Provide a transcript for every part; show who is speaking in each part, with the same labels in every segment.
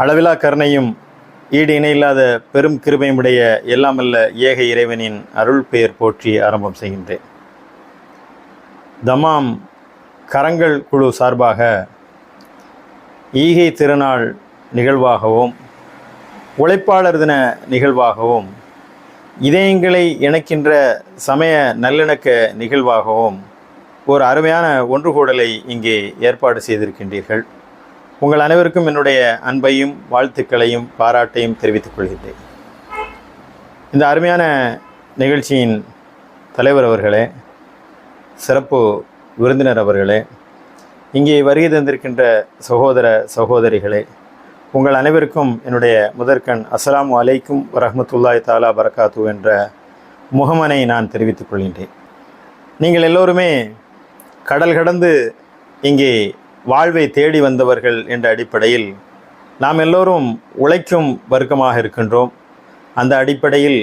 Speaker 1: அளவிலா கருணையும் ஈடு இணையில்லாத பெரும் கிருபையுடைய எல்லாமல்ல ஏக இறைவனின் அருள் பெயர் போற்றி ஆரம்பம் செய்கின்றேன். தமாம் கரங்கள் குழு சார்பாக ஈகை திருநாள் நிகழ்வாகவும் உழைப்பாளர் தின நிகழ்வாகவும் இதயங்களை இணைக்கின்ற சமய நல்லிணக்க நிகழ்வாகவும் ஒரு அருமையான ஒன்றுகூடலை இங்கே ஏற்பாடு செய்திருக்கின்றீர்கள். உங்கள் அனைவருக்கும் என்னுடைய அன்பையும் வாழ்த்துக்களையும் பாராட்டையும் தெரிவித்துக் கொள்கின்றேன். இந்த அருமையான நிகழ்ச்சியின் தலைவர் அவர்களே சிறப்பு விருந்தினர் அவர்களே இங்கே வருகை தந்திருக்கின்ற சகோதர சகோதரிகளே உங்கள் அனைவருக்கும் என்னுடைய முதற்கண் அஸ்ஸலாமு அலைக்கும் வரஹ்மத்துல்லாஹி தாலா பரக்காத்து என்ற முகமனை நான் தெரிவித்துக் கொள்கின்றேன். நீங்கள் எல்லோருமே கடல் கடந்து இங்கே வாழ்வை தேடி வந்தவர்கள் என்ற அடிப்படையில் நாம் எல்லோரும் உழைக்கும் வர்க்கமாக இருக்கின்றோம். அந்த அடிப்படையில்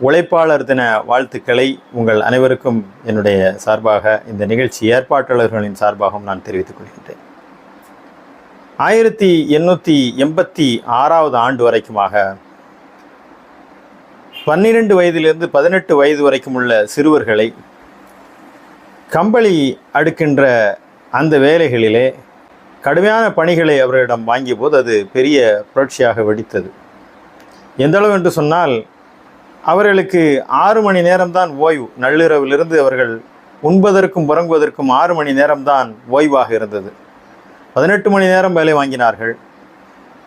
Speaker 1: உழைப்பாளர் தின வாழ்த்துக்களை உங்கள் அனைவருக்கும் என்னுடைய சார்பாக இந்த நிகழ்ச்சி ஏற்பாட்டாளர்களின் சார்பாகவும் நான் தெரிவித்துக் கொள்கின்றேன். ஆயிரத்தி எண்ணூற்றி எண்பத்தி ஆறாவது ஆண்டு வரைக்குமாக பன்னிரெண்டு வயதிலிருந்து பதினெட்டு வயது வரைக்கும் உள்ள சிறுவர்களை கம்பளி அடுக்கின்ற அந்த வேலைகளிலே கடுமையான பணிகளை அவர்களிடம் வாங்கிய போது அது பெரிய புரட்சியாக வெடித்தது. எந்த அளவு என்று சொன்னால் அவர்களுக்கு ஆறு மணி நேரம்தான் ஓய்வு. நள்ளிரவிலிருந்து அவர்கள் உண்பதற்கும் உறங்குவதற்கும் ஆறு மணி நேரம்தான் ஓய்வாக இருந்தது. பதினெட்டு மணி நேரம் வேலை வாங்கினார்கள்.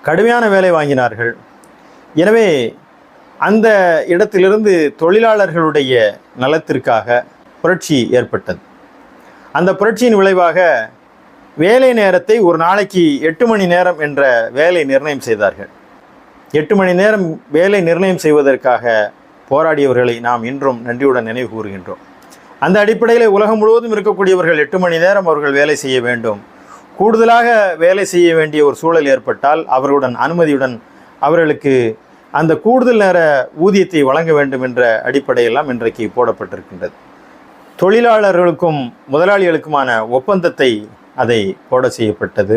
Speaker 1: கடுமையான வேலை வாங்கினார்கள். எனவே அந்த இடத்திலிருந்து தொழிலாளர்களுடைய நலத்திற்காக புரட்சி ஏற்பட்டது. அந்த புரட்சியின் விளைவாக வேலை நேரத்தை ஒரு நாளைக்கு எட்டு மணி நேரம் என்ற வேலை நிர்ணயம் செய்தார்கள். எட்டு மணி நேரம் வேலை நிர்ணயம் செய்வதற்காக போராடியவர்களை நாம் இன்றும் நன்றியுடன் நினைவு கூறுகின்றோம். அந்த அடிப்படையில் உலகம் முழுவதும் இருக்கக்கூடியவர்கள் எட்டு மணி நேரம் அவர்கள் வேலை செய்ய வேண்டும். கூடுதலாக வேலை செய்ய வேண்டிய ஒரு சூழல் ஏற்பட்டால் அவர்களுடன் அனுமதியுடன் அவர்களுக்கு அந்த கூடுதல் நேர ஊதியத்தை வழங்க வேண்டும் என்ற அடிப்படையெல்லாம் இன்றைக்கு போடப்பட்டிருக்கின்றது. தொழிலாளர்களுக்கும் முதலாளிகளுக்குமான ஒப்பந்தத்தை அதை போட செய்யப்பட்டது.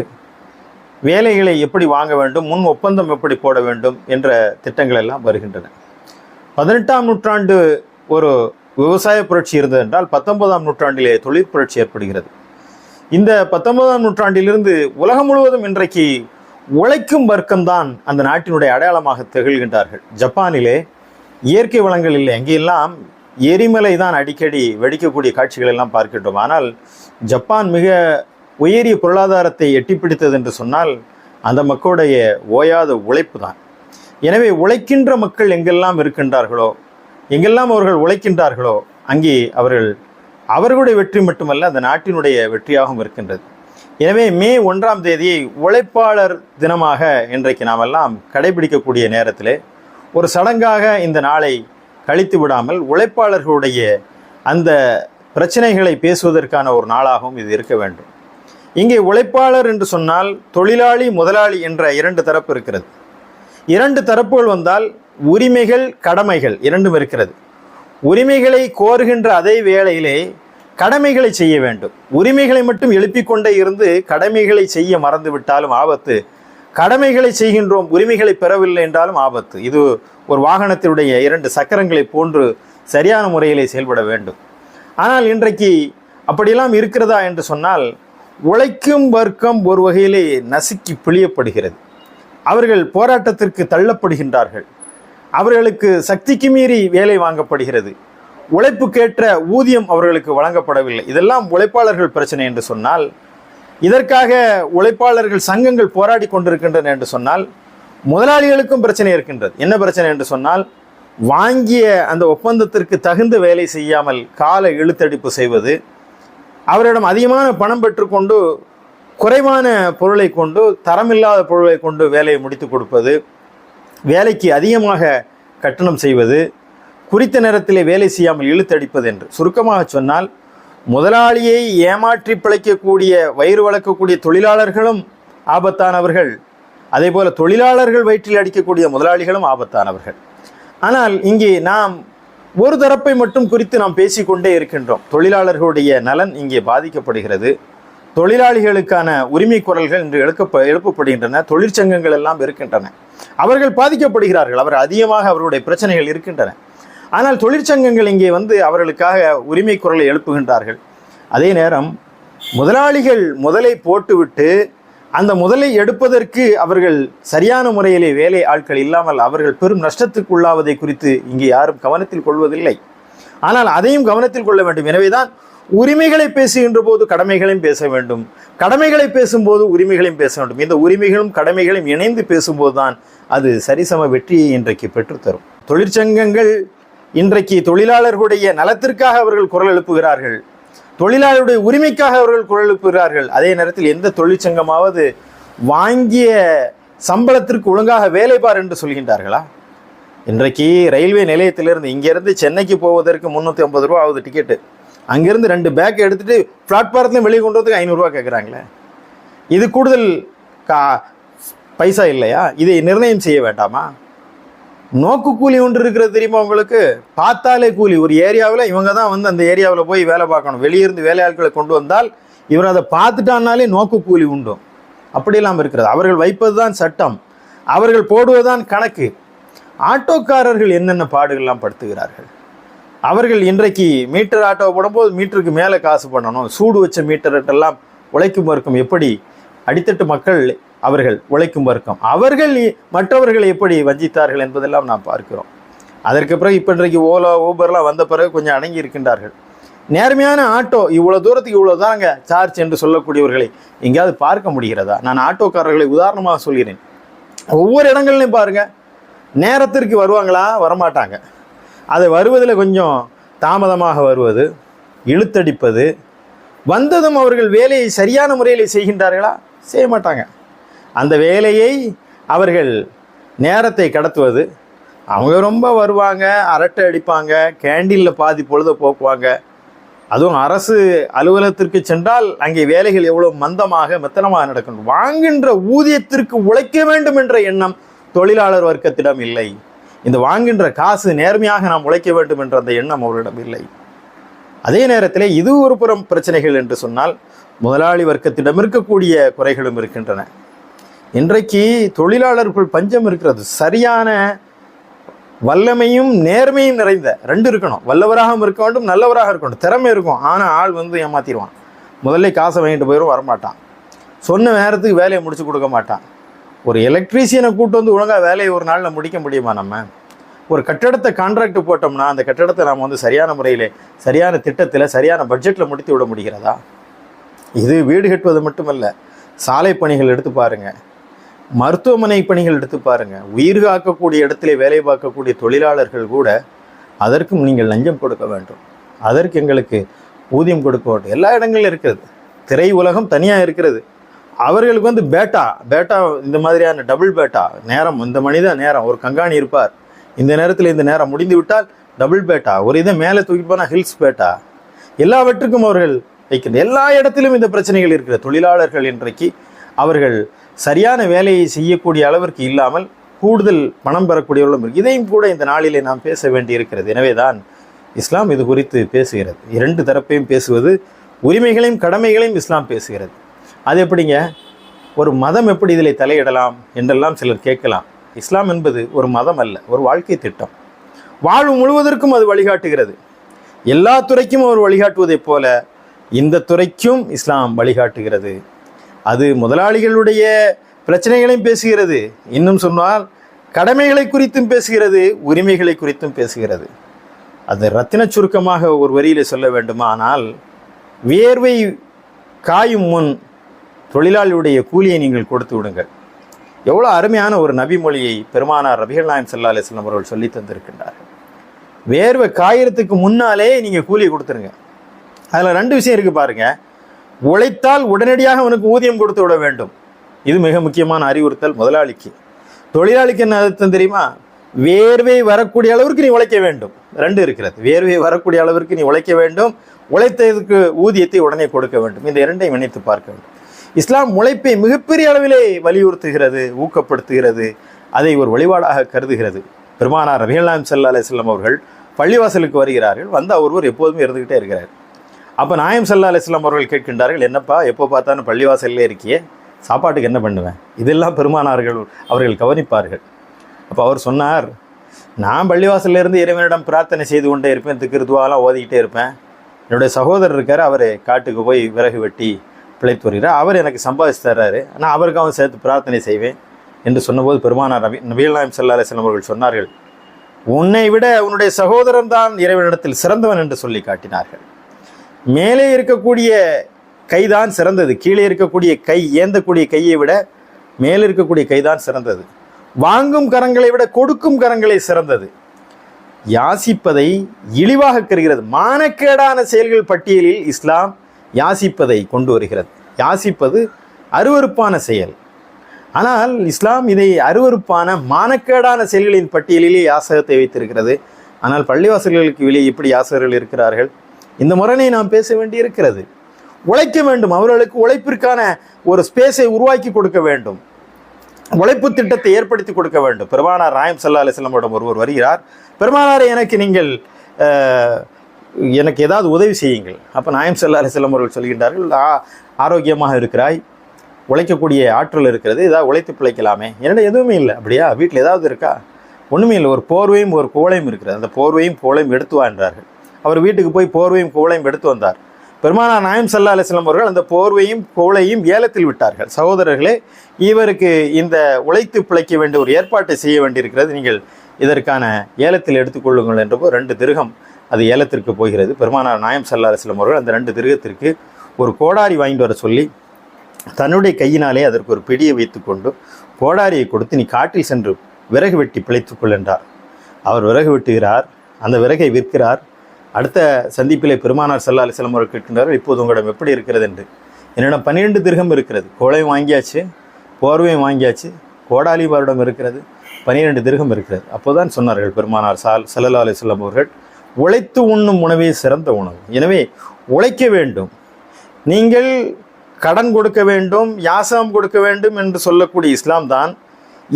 Speaker 1: வேலைகளை எப்படி வாங்க வேண்டும் முன் ஒப்பந்தம் எப்படி போட வேண்டும் என்ற திட்டங்கள் எல்லாம் வருகின்றன. பதினெட்டாம் நூற்றாண்டு ஒரு விவசாய புரட்சி இருந்தது என்றால் பத்தொன்பதாம் நூற்றாண்டிலே தொழிற் புரட்சி ஏற்படுகிறது. இந்த பத்தொன்பதாம் நூற்றாண்டிலிருந்து உலகம் முழுவதும் இன்றைக்கு உழைக்கும் வர்க்கம்தான் அந்த நாட்டினுடைய அடையாளமாக திகழ்கின்றார்கள். ஜப்பானிலே இயற்கை வளங்கள் இல்லை எங்கெல்லாம் எரிமலை தான் அடிக்கடி வெடிக்கக்கூடிய காட்சிகள் எல்லாம் பார்க்கின்றோம். ஆனால் ஜப்பான் மிக உயரிய பொருளாதாரத்தை எட்டிப்பிடித்தது என்று சொன்னால் அந்த மக்களுடைய ஓயாத உழைப்பு தான். எனவே உழைக்கின்ற மக்கள் எங்கெல்லாம் இருக்கின்றார்களோ எங்கெல்லாம் அவர்கள் உழைக்கின்றார்களோ அங்கே அவர்கள் அவர்களுடைய வெற்றி மட்டுமல்ல அந்த நாட்டினுடைய வெற்றியாகவும் இருக்கின்றது. எனவே மே ஒன்றாம் தேதியை உழைப்பாளர் தினமாக இன்றைக்கு நாமெல்லாம் கடைபிடிக்கக்கூடிய நேரத்திலே ஒரு சடங்காக இந்த நாளை கழித்து விடாமல் உழைப்பாளர்களுடைய அந்த பிரச்சனைகளை பேசுவதற்கான ஒரு நாளாகவும் இது இருக்க வேண்டும். இங்கே உழைப்பாளர் என்று சொன்னால் தொழிலாளி முதலாளி என்ற இரண்டு தரப்பு இருக்கிறது. இரண்டு தரப்புகள் வந்தால் உரிமைகள் கடமைகள் இரண்டும் இருக்கிறது. உரிமைகளை கோருகின்ற அதே வேளையிலே கடமைகளை செய்ய வேண்டும். உரிமைகளை மட்டும் எழுப்பிக்கொண்டே இருந்து கடமைகளை செய்ய மறந்துவிட்டாலும் ஆபத்து. கடமைகளை செய்கின்றோம் உரிமைகளை பெறவில்லை என்றாலும் ஆபத்து. இது ஒரு வாகனத்தினுடைய இரண்டு சக்கரங்களை போன்று சரியான முறையிலே செயல்பட வேண்டும். ஆனால் இன்றைக்கு அப்படியெல்லாம் இருக்கிறதா என்று சொன்னால் உழைக்கும் வர்க்கம் ஒரு வகையிலே நசுக்கி பிழியப்படுகிறது. அவர்கள் போராட்டத்திற்கு தள்ளப்படுகின்றார்கள். அவர்களுக்கு சக்திக்கு மீறி வேலை வாங்கப்படுகிறது. உழைப்புக்கேற்ற ஊதியம் அவர்களுக்கு வழங்கப்படவில்லை. இதெல்லாம் உழைப்பாளர்கள் பிரச்சனை என்று சொன்னால் இதற்காக உழைப்பாளர்கள் சங்கங்கள் போராடி கொண்டிருக்கின்றன என்று சொன்னால் முதலாளிகளுக்கும் பிரச்சனை இருக்கின்றது. என்ன பிரச்சனை என்று சொன்னால் வாங்கிய அந்த ஒப்பந்தத்திற்கு தகுந்த வேலை செய்யாமல் கால இழுத்தடிப்பு செய்வது அவரிடம் அதிகமான பணம் பெற்றுக்கொண்டு குறைவான பொருளை கொண்டு தரமில்லாத பொருளை கொண்டு வேலையை முடித்து கொடுப்பது வேலைக்கு அதிகமாக கட்டணம் செய்வது குறித்த நேரத்திலே வேலை செய்யாமல் இழுத்தடிப்பது என்று. சுருக்கமாக சொன்னால் முதலாளியை ஏமாற்றி பிழைக்கக்கூடிய வயிறு வளர்க்கக்கூடிய தொழிலாளர்களும் ஆபத்தானவர்கள். அதே போல் தொழிலாளர்கள் வயிற்றில் அடிக்கக்கூடிய முதலாளிகளும் ஆபத்தானவர்கள். ஆனால் இங்கே நாம் ஒரு தரப்பை மட்டும் குறித்து நாம் பேசிக்கொண்டே இருக்கின்றோம். தொழிலாளர்களுடைய நலன் இங்கே பாதிக்கப்படுகிறது. தொழிலாளிகளுக்கான உரிமை குரல்கள் இன்று எழுக்க எழுப்பப்படுகின்றன. தொழிற்சங்கங்கள் எல்லாம் இருக்கின்றன. அவர்கள் பாதிக்கப்படுகிறார்கள். அவர் அதிகமாக அவருடைய பிரச்சனைகள் இருக்கின்றன. ஆனால் தொழிற்சங்கங்கள் இங்கே வந்து அவர்களுக்காக உரிமை குரலை எழுப்புகின்றார்கள். அதே நேரம் முதலாளிகள் முதலை போட்டுவிட்டு அந்த முதலை எடுப்பதற்கு அவர்கள் சரியான முறையிலே வேலை ஆட்கள் இல்லாமல் அவர்கள் பெரும் நஷ்டத்துக்குள்ளாவதை குறித்து இங்கே யாரும் கவனத்தில் கொள்வதில்லை. ஆனால் அதையும் கவனத்தில் கொள்ள வேண்டும். எனவேதான் உரிமைகளை பேசுகின்ற போது கடமைகளையும் பேச வேண்டும். கடமைகளை பேசும்போது உரிமைகளையும் பேச வேண்டும். இந்த உரிமைகளும் கடமைகளும் இணைந்து பேசும்போதுதான் அது சரிசம வெற்றியை இன்றைக்கு பெற்றுத்தரும். தொழிற்சங்கங்கள் இன்றைக்கு தொழிலாளர்களுடைய நலத்திற்காக அவர்கள் குரல் எழுப்புகிறார்கள். தொழிலாளருடைய உரிமைக்காக அவர்கள் குரல் எழுப்புகிறார்கள். அதே நேரத்தில் எந்த தொழிற்சங்கமாவது வாங்கிய சம்பளத்திற்கு ஒழுங்காக வேலை பார் என்று சொல்கின்றார்களா? இன்றைக்கு ரயில்வே நிலையத்திலிருந்து இங்கேருந்து சென்னைக்கு போவதற்கு முந்நூற்றி ஐம்பது ரூபா ஆகுது டிக்கெட்டு அங்கேருந்து ரெண்டு பேக் எடுத்துகிட்டு பிளாட்பாரத்துலையும் வெளியே கொண்டு வரதுக்கு ஐநூறுரூவா கேட்குறாங்களே இது கூடுதல் கா பைசா இல்லையா? இதை நிர்ணயம் செய்ய வேண்டாமா? நோக்கு கூலி ஒன்று இருக்கிறது தெரியுமா உங்களுக்கு? பார்த்தாலே கூலி. ஒரு ஏரியாவில் இவங்க தான் வந்து அந்த ஏரியாவில் போய் வேலை பார்க்கணும். வெளியிருந்து வேலையாட்களை கொண்டு வந்தால் இவர் அதை பார்த்துட்டானாலே நோக்கு கூலி உண்டு. இல்லாமல் இருக்கிறது. அவர்கள் வைப்பது தான் சட்டம். அவர்கள் போடுவதுதான் கணக்கு. ஆட்டோக்காரர்கள் என்னென்ன பாடுகள்லாம் படுத்துகிறார்கள்? அவர்கள் இன்றைக்கு மீட்டர் ஆட்டோ போடும்போது மீட்டருக்கு மேலே காசு பண்ணணும். சூடு வச்ச மீட்டர்கிட்டெல்லாம் உழைக்கும் வர்க்கம் எப்படி? அடித்தட்டு மக்கள் அவர்கள் உழைக்கும் வர்க்கம். அவர்கள் மற்றவர்களை எப்படி வஞ்சித்தார்கள் என்பதெல்லாம் நாம் பார்க்கிறோம். அதற்கு பிறகு இப்போ இன்றைக்கு ஓலோ ஊபர்லாம் வந்த பிறகு கொஞ்சம் அடங்கி இருக்கின்றார்கள். நேர்மையான ஆட்டோ இவ்வளோ தூரத்துக்கு இவ்வளோ தாங்க சார்ஜ் என்று சொல்லக்கூடியவர்களை எங்கேயாவது பார்க்க முடிகிறதா? நான் ஆட்டோக்காரர்களை உதாரணமாக சொல்கிறேன். ஒவ்வொரு இடங்கள்லையும் பாருங்கள் நேரத்திற்கு வருவாங்களா? வரமாட்டாங்க. அது வருவதில் கொஞ்சம் தாமதமாக வருவது இழுத்தடிப்பது வந்ததும் அவர்கள் வேலையை சரியான முறையில் செய்கின்றார்களா? செய்ய மாட்டாங்க. அந்த வேலையை அவர்கள் நேரத்தை கடத்துவது. அவங்க ரொம்ப வருவாங்க அரட்டை அடிப்பாங்க கேண்டீனில் பாதி பொழுத போக்குவாங்க. அதுவும் அரசு அலுவலகத்திற்கு சென்றால் அங்கே வேலைகள் எவ்வளோ மந்தமாக மெத்தனமாக நடக்கணும் வாங்குகின்ற ஊதியத்திற்கு உழைக்க வேண்டும் என்ற எண்ணம் தொழிலாளர் வர்க்கத்திடம் இல்லை. இந்த வாங்குகின்ற காசு நேர்மையாக நாம் உழைக்க வேண்டும் என்ற அந்த எண்ணம் அவரிடம் இல்லை. அதே நேரத்தில் இது ஒரு புறம் பிரச்சனைகள் என்று சொன்னால் முதலாளி வர்க்கத்திடம் இருக்கக்கூடிய குறைகளும் இருக்கின்றன. இன்றைக்கு தொழிலாளர்கள் பஞ்சம் இருக்கிறது. சரியான வல்லமையும் நேர்மையும் நிறைந்த ரெண்டு இருக்கணும். வல்லவராகவும் இருக்க வேண்டும் நல்லவராக இருக்கணும் திறமை இருக்கும். ஆனால் ஆள் வந்து ஏமாத்திடுவான். முதல்ல காசை வாங்கிட்டு போயிடும் வரமாட்டான். சொன்ன நேரத்துக்கு வேலையை முடிச்சு கொடுக்க மாட்டான். ஒரு எலக்ட்ரீஷியனை கூட்டு வந்து ஒழுங்காக வேலையை ஒரு நாளில் முடிக்க முடியுமா நம்ம? ஒரு கட்டடத்தை கான்ட்ராக்ட் போட்டோம்னா அந்த கட்டடத்தை நாம் வந்து சரியான முறையில் சரியான திட்டத்தில் சரியான பட்ஜெட்டில் முடித்து விட முடிகிறதா? இது வீடு கட்டுவது மட்டுமல்ல. சாலை பணிகள் எடுத்து பாருங்கள் மருத்துவமனை பணிகள் எடுத்து பாருங்கள் உயிர் காக்கக்கூடிய இடத்துல வேலை பார்க்கக்கூடிய தொழிலாளர்கள் கூட அதற்கும் நீங்கள் லஞ்சம் கொடுக்க வேண்டும். அதற்கு எங்களுக்கு ஊதியம் கொடுக்க வேண்டும். எல்லா இடங்களிலும் இருக்கிறது. திரை உலகம் தனியாக இருக்கிறது. அவர்களுக்கு வந்து பேட்டா பேட்டா இந்த மாதிரியான டபுள் பேட்டா நேரம் இந்த மனிதன் நேரம் ஒரு கங்காணி இருப்பார். இந்த நேரத்தில் இந்த நேரம் முடிந்து விட்டால் டபுள் பேட்டா ஒரு இதை மேலே தூக்கி போனால் ஹில்ஸ் பேட்டா. எல்லாவற்றுக்கும் அவர்கள் வைக்கிறது எல்லா இடத்திலும் இந்த பிரச்சனைகள் இருக்கிற தொழிலாளர்கள் இன்றைக்கு அவர்கள் சரியான வேலையை செய்யக்கூடிய அளவிற்கு இல்லாமல் கூடுதல் பணம் பெறக்கூடியவர்களும் இருக்கு. இதையும் கூட இந்த நாளிலே நாம் பேச வேண்டியிருக்கிறது. எனவே தான் இஸ்லாம் இது குறித்து பேசுகிறது. இரண்டு தரப்பையும் பேசுவது உரிமைகளையும் கடமைகளையும் இஸ்லாம் பேசுகிறது. அது எப்படிங்க? ஒரு மதம் எப்படி இதில் தலையிடலாம் என்றெல்லாம் சிலர் கேட்கலாம். இஸ்லாம் என்பது ஒரு மதம் அல்ல ஒரு வாழ்க்கை திட்டம். வாழ்வு முழுவதற்கும் அது வழிகாட்டுகிறது. எல்லா துறைக்கும் அவர் வழிகாட்டுவதைப் போல இந்த துறைக்கும் இஸ்லாம் வழிகாட்டுகிறது. அது முதலாளிகளுடைய பிரச்சனைகளையும் பேசுகிறது. இன்னும் சொன்னால் கடமைகளை குறித்தும் பேசுகிறது உரிமைகளை குறித்தும் பேசுகிறது. அது ரத்தின சுருக்கமாக ஒரு வரியில் சொல்ல வேண்டுமானால் வியர்வை காயும் முன் தொழிலாளியுடைய கூலியை நீங்கள் கொடுத்து விடுங்கள். எவ்வளோ அருமையான ஒரு நபி மொழியை பெருமானார் ரபிகள் நாயம் சல்லா அலிஸ்லாம் அவர்கள் சொல்லி தந்திருக்கின்றார் வேர்வை காயறதுக்கு முன்னாலே நீங்கள் கூலியை கொடுத்துருங்க. அதில் ரெண்டு விஷயம் இருக்குது பாருங்கள் உழைத்தால் உடனடியாக அவனுக்கு ஊதியம் கொடுத்து விட வேண்டும். இது மிக முக்கியமான அறிவுறுத்தல் முதலாளிக்கு. தொழிலாளிக்கு என்ன அர்த்தம் தெரியுமா? வேர்வை வரக்கூடிய அளவிற்கு நீ உழைக்க வேண்டும். ரெண்டு இருக்கிறது. வேர்வை வரக்கூடிய அளவிற்கு நீ உழைக்க வேண்டும். உழைத்ததுக்கு ஊதியத்தை உடனே கொடுக்க வேண்டும். இந்த இரண்டையும் இணைத்து பார்க்க வேண்டும். இஸ்லாம் உழைப்பை மிகப்பெரிய அளவிலே வலியுறுத்துகிறது ஊக்கப்படுத்துகிறது. அதை ஒரு வழிபாடாக கருதுகிறது. பெருமானார் ரபிகலாம் சல்லா அலிஸ்லாம் அவர்கள் பள்ளிவாசலுக்கு வருகிறார்கள். வந்த ஒருவர் எப்போதுமே இருந்துக்கிட்டே இருக்கிறார். அப்போ நாயம் சல்லா அலிஸ்லாம் அவர்கள் கேட்கின்றார்கள் என்னப்பா எப்போ பார்த்தாலும் பள்ளிவாசல்ல இருக்கியே? சாப்பாட்டுக்கு என்ன பண்ணுவேன்? இதெல்லாம் பெருமானார்கள் அவர்கள் கவனிப்பார்கள். அப்போ அவர் சொன்னார் நான் பள்ளிவாசல்ல இருந்து இறைவனிடம் பிரார்த்தனை செய்து கொண்டே இருப்பேன் திக்கிருத்துவாலாம் ஓதிக்கிட்டே இருப்பேன். என்னுடைய சகோதரர் இருக்கார் அவர் காட்டுக்கு போய் விறகு வெட்டி பிழைத்து வருகிறார். அவர் எனக்கு சம்பாதிச்சு தர்றாரு. நான் அவருக்காகவும் சேர்த்து பிரார்த்தனை செய்வேன் என்று சொன்னபோது பெருமானார் நபி நபிகள் நாயம் சல்லா அலிஸ்லாம் அவர்கள் சொன்னார்கள் உன்னை விட உன்னுடைய சகோதரன் தான் இறைவனிடத்தில் சிறந்தவன் என்று சொல்லி காட்டினார்கள். மேலே இருக்கக்கூடிய கைதான் சிறந்தது. கீழே இருக்கக்கூடிய கை ஏந்தக்கூடிய கையை விட மேலே இருக்கக்கூடிய கைதான் சிறந்தது. வாங்கும் கரங்களை விட கொடுக்கும் கரங்களை சிறந்தது. யாசிப்பதை இழிவாக கருகிறது. மானக்கேடான செயல்கள் பட்டியலில் இஸ்லாம் யாசிப்பதை கொண்டு வருகிறது. யாசிப்பது அருவருப்பான செயல். ஆனால் இஸ்லாம் இதை அருவருப்பான மானக்கேடான செயல்களின் பட்டியலிலே யாசகத்தை வைத்திருக்கிறது. ஆனால் பள்ளிவாசல்களுக்கு வெளியே இப்படி யாசகர்கள் இருக்கிறார்கள்? இந்த முரணை நாம் பேச வேண்டி இருக்கிறது உழைக்க வேண்டும். அவர்களுக்கு உழைப்பிற்கான ஒரு ஸ்பேஸை உருவாக்கி கொடுக்க வேண்டும். உழைப்பு திட்டத்தை ஏற்படுத்தி கொடுக்க வேண்டும். பெருமானார் ராயம் சல்லா அலிஸ்லமிடம் ஒருவர் வருகிறார். பெருமானாரை எனக்கு நீங்கள் எனக்கு ஏதாவது உதவி செய்யுங்கள். அப்போ நாயம் சல்லா அலிஸ்லம் அவர்கள் சொல்கின்றார்கள் "ஆ, ஆரோக்கியமாக இருக்கிறாய். உழைக்கக்கூடிய ஆற்றல் இருக்கிறது. ஏதாவது உழைத்து பிழைக்கலாமே. என்னடா எதுவுமே இல்லை. அப்படியா? வீட்டில் ஏதாவது இருக்கா? ஒன்றுமே இல்லை. ஒரு போர்வையும் ஒரு கோலையும் இருக்கிறது. அந்த போர்வையும் கோலையும் எடுத்து வா என்றார்கள். அவர் வீட்டுக்கு போய் போர்வையும் கோலையும் எடுத்து வந்தார். பெருமானார் நாயம் சல்லா அலிஸ்லாம் அவர்கள் அந்த போர்வையும் கோளையும் ஏலத்தில் விட்டார்கள். சகோதரர்களே இவருக்கு இந்த உழைத்து பிழைக்க வேண்டிய ஒரு ஏற்பாட்டை செய்ய வேண்டியிருக்கிறது. நீங்கள் இதற்கான ஏலத்தில் எடுத்துக்கொள்ளுங்கள் என்றபோ ரெண்டு திருகம் அது ஏலத்திற்கு போகிறது. பெருமானார் நாயம் சல்லா அலிஸ்லாம் அவர்கள் அந்த ரெண்டு திருகத்திற்கு ஒரு கோடாரி வாங்கிட்டு வர சொல்லி தன்னுடைய கையினாலே அதற்கு ஒரு பிடியை வைத்துக்கொண்டு கோடாரியை கொடுத்து நீ காட்டில் சென்று விறகு வெட்டி பிழைத்துக்கொள் என்றார். அவர் விறகு வெட்டுகிறார் அந்த விறகை விற்கிறார் அடுத்த சந்திப்பிலே பெருமானார் சல்லா அலிஸ்லாம் அவர்கள் கேட்கின்றார்கள் இப்போது உங்களிடம் எப்படி இருக்கிறது? என்று. என்னிடம் பன்னிரெண்டு திருகம் இருக்கிறது. கோழையும் வாங்கியாச்சு போர்வையும் வாங்கியாச்சு கோடாலிபாரிடம் இருக்கிறது பன்னிரெண்டு திருகம் இருக்கிறது. அப்போதான் சொன்னார்கள் பெருமானார் சால் சல்லல்லா அலிஸ்லாம் அவர்கள் உழைத்து உண்ணும் உணவே சிறந்த உணவு. எனவே உழைக்க வேண்டும். நீங்கள் கடன் கொடுக்க வேண்டும் யாசம் கொடுக்க வேண்டும் என்று சொல்லக்கூடிய இஸ்லாம் தான்